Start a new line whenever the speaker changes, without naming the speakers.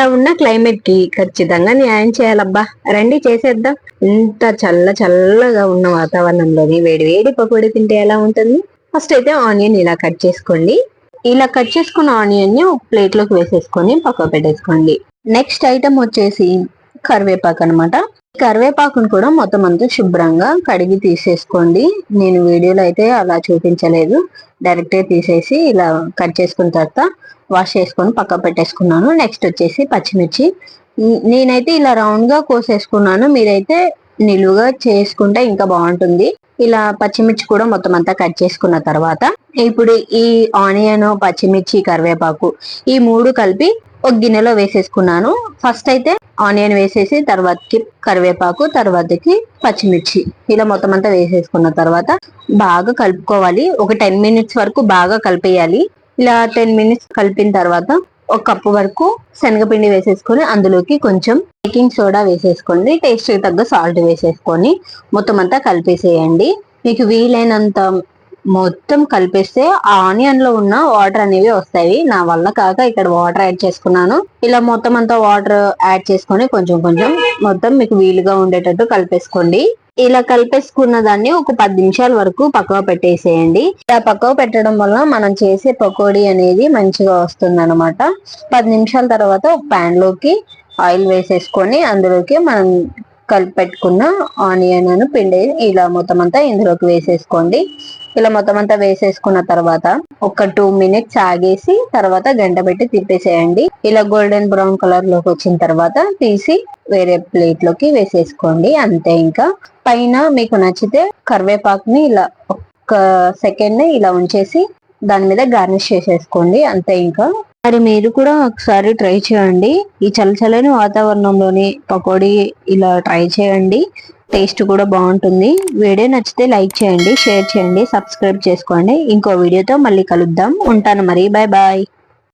ఇలా ఉన్న క్లైమేట్కి ఖచ్చితంగా న్యాయం చేయాలబ్బా. రండి చేసేద్దాం. ఇంత చల్ల చల్లగా ఉన్న వాతావరణంలోని వేడి వేడి పకోడీ తింటే ఎలా ఉంటుంది? ఫస్ట్ అయితే ఆనియన్ ఇలా కట్ చేసుకోండి. ఇలా కట్ చేసుకున్న ఆనియన్ని ప్లేట్లోకి వేసేసుకొని పక్క పెట్టేసుకోండి. నెక్స్ట్ ఐటమ్ వచ్చేసి కరివేపాకు అనమాట కరివేపాకును కూడా మొత్తం అంతా శుభ్రంగా కడిగి తీసేసుకోండి. నేను వీడియోలో అయితే అలా చూపించలేదు. డైరెక్ట్గా తీసేసి ఇలా కట్ చేసుకున్న తర్వాత వాష్ చేసుకొని పక్క పెట్టేసుకున్నాను. నెక్స్ట్ వచ్చేసి పచ్చిమిర్చి. నేనైతే ఇలా రౌండ్గా కోసేసుకున్నాను. మీరైతే నిలువుగా చేసుకుంటే ఇంకా బాగుంటుంది. ఇలా పచ్చిమిర్చి కూడా మొత్తం అంతా కట్ చేసుకున్న తర్వాత ఇప్పుడు ఈ ఆనియన్ పచ్చిమిర్చి కరివేపాకు ఈ మూడు కలిపి ఒక గిన్నెలో వేసేసుకున్నాను. ఫస్ట్ అయితే ఆనియన్ వేసేసి తర్వాతకి కరివేపాకు తర్వాతకి పచ్చిమిర్చి ఇలా మొత్తం అంతా వేసేసుకున్న తర్వాత బాగా కలుపుకోవాలి. ఒక టెన్ మినిట్స్ వరకు బాగా కలిపేయాలి. ఇలా టెన్ మినిట్స్ కలిపిన తర్వాత ఒక కప్పు వరకు శనగపిండి వేసేసుకొని అందులోకి కొంచెం బేకింగ్ సోడా వేసేసుకోండి. టేస్ట్ తగ్గ సాల్ట్ వేసేసుకొని మొత్తం అంతా కలిపేసేయండి. మీకు వీలైనంత మొత్తం కలిపేస్తే ఆ ఆనియన్లో ఉన్న వాటర్ అనేవి వస్తాయి. నా వల్ల కాక ఇక్కడ వాటర్ యాడ్ చేసుకున్నాను. ఇలా మొత్తం అంతా వాటర్ యాడ్ చేసుకొని కొంచెం కొంచెం మొత్తం మీకు వీలుగా ఉండేటట్టు కలిపేసుకోండి. ఇలా కలిపేసుకున్న దాన్ని ఒక పది నిమిషాల వరకు పక్కవ పెట్టేసేయండి. ఇలా పక్కవ పెట్టడం వల్ల మనం చేసే పకోడీ అనేది మంచిగా వస్తుంది అనమాట పది నిమిషాల తర్వాత ఒక ప్యాన్లోకి ఆయిల్ వేసేసుకొని అందులోకి మనం కలిపి పెట్టుకున్న ఆనియన్ అను పిండి ఇలా మొత్తం అంతా ఇందులోకి వేసేసుకోండి. ఇలా మొత్తం అంతా వేసేసుకున్న తర్వాత ఒక టూ మినిట్స్ ఆగేసి తర్వాత గంట పెట్టి తిప్పేసేయండి. ఇలా గోల్డెన్ బ్రౌన్ కలర్లోకి వచ్చిన తర్వాత తీసి వేరే ప్లేట్లోకి వేసేసుకోండి. అంతే ఇంకా. పైన మీకు నచ్చితే కరివేపాకుని ఇలా ఒక్క సెకండ్ ఇలా ఉంచేసి దాని మీద గార్నిష్ చేసేసుకోండి. అంతే ఇంకా. మరి మీరు కూడా ఒకసారి ట్రై చేయండి. ఈ చల్ల చల్లని వాతావరణంలోని పకోడీ ఇలా ట్రై చేయండి. టేస్ట్ కూడా బాగుంటుంది. వీడియో నచ్చితే లైక్ చేయండి షేర్ చేయండి సబ్స్క్రైబ్ చేసుకోండి. ఇంకో వీడియోతో మళ్ళీ కలుద్దాం. ఉంటాను మరి. Bye bye.